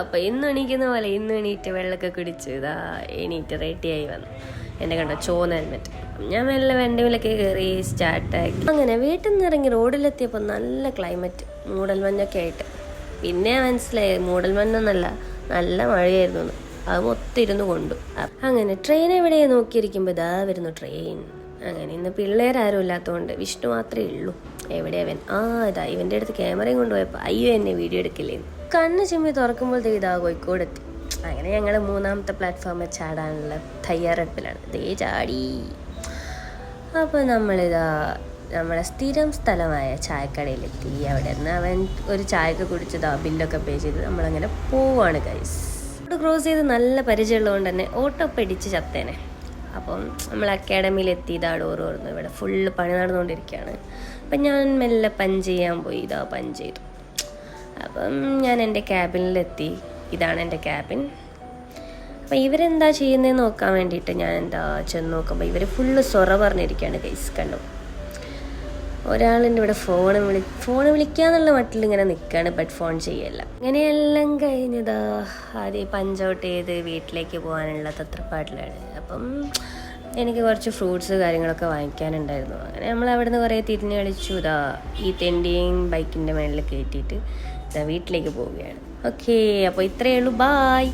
അപ്പോൾ ഇന്ന് എണീക്കുന്ന പോലെ ഇന്ന് എണീറ്റ് വെള്ളമൊക്കെ കുടിച്ച് ഇതാ എണീറ്റ് റെഡിയായി വന്നു. എന്നെ കണ്ടോ ചോന്ന ഹെൽമെറ്റ് ഞാൻ മെല്ലെ വണ്ടിയിലൊക്കെ കയറി സ്റ്റാർട്ടാക്കി അങ്ങനെ വീട്ടിൽ നിന്ന് ഇറങ്ങി റോഡിലെത്തിയപ്പോൾ നല്ല ക്ലൈമറ്റ് മൂടൽമഞ്ഞൊക്കെ ആയിട്ട്. പിന്നെ മനസ്സിലായി മൂടൽമഞ്ഞൊന്നല്ല നല്ല മഴയായിരുന്നു. അത് മൊത്തം ഇരുന്ന് കൊണ്ടു. അങ്ങനെ ട്രെയിൻ എവിടെയാ നോക്കിയിരിക്കുമ്പോൾ ഇതാ വരുന്നു ട്രെയിൻ അങ്ങനെ ഇന്ന് പിള്ളേരാരും ഇല്ലാത്തതുകൊണ്ട് വിഷ്ണു മാത്രമേ ഉള്ളൂ. എവിടെയാവൻ ആ ഇതാ ഇവന്റെ അടുത്ത് ക്യാമറയും കൊണ്ടുപോയപ്പോൾ അയ്യോ എന്നെ വീഡിയോ എടുക്കില്ലേ കണ്ണ് ചിമ്മി തുറക്കുമ്പോൾ ഇതാ കോഴിക്കോട് എത്തി അങ്ങനെ ഞങ്ങൾ മൂന്നാമത്തെ പ്ലാറ്റ്ഫോമിൽ ചാടാനുള്ള തയ്യാറെടുപ്പിലാണ്. ദേ ചാടി. അപ്പോൾ നമ്മളിതാ നമ്മളെ സ്ഥിരം സ്ഥലമായ ചായക്കടയിലെത്തി. അവിടെ നിന്ന് അവൻ ഒരു ചായയൊക്കെ കുടിച്ചതാ ബില്ലൊക്കെ പേ ചെയ്ത് നമ്മളങ്ങനെ പോവാണ് ഗൈസ് അവിടെ ക്രോസ് ചെയ്ത് നല്ല പരിചയമുള്ളതുകൊണ്ട് തന്നെ ഓട്ടോ പിടിച്ച് ചത്തേനെ. അപ്പം നമ്മൾ അക്കാഡമിയിൽ എത്തി ഇതാ ഡോറ് തുറന്നു. ഇവിടെ ഫുള്ള് പണി നടന്നുകൊണ്ടിരിക്കുകയാണ്. അപ്പം ഞാൻ മെല്ലെ പഞ്ച് ചെയ്യാൻ പോയി. ഇതാ പഞ്ച് ചെയ്തു. അപ്പം ഞാൻ എന്റെ ക്യാബിനിലെത്തി. ഇതാണ് എന്റെ ക്യാബിൻ. അപ്പം ഇവരെന്താ ചെയ്യുന്നതെന്ന് നോക്കാൻ വേണ്ടിയിട്ട് ഞാൻ എന്താ ചെന്ന് നോക്കുമ്പോൾ ഇവർ ഫുള്ള് സൊറ പറഞ്ഞിരിക്കുകയാണ് ഗൈസ് കണ്ടു? ഒരാളിന്റെ ഇവിടെ ഫോൺ വിളി ഫോൺ വിളിക്കാന്നുള്ള മട്ടിൽ ഇങ്ങനെ നിൽക്കുകയാണ് ബട്ട് ഫോൺ ചെയ്യല്ല. അങ്ങനെയെല്ലാം കഴിഞ്ഞതാ. ആദ്യം പഞ്ച് ഔട്ട് ചെയ്ത് വീട്ടിലേക്ക് പോകാനുള്ള തത്രപ്പാട്ടിലാണ് അപ്പം എനിക്ക് കുറച്ച് ഫ്രൂട്ട്സ് കാര്യങ്ങളൊക്കെ വാങ്ങിക്കാനുണ്ടായിരുന്നു. അങ്ങനെ നമ്മൾ അവിടെ നിന്ന് കുറേ തിരിഞ്ഞ് കളിച്ചു. ഇതാ ഈ തെണ്ടിയും ബൈക്കിന്റെ മേളിൽ കയറ്റിയിട്ട് വീട്ടിലേക്ക് പോവുകയാണ്. ഓക്കേ അപ്പോൾ ഇത്രയേ ഉള്ളൂ. ബായ്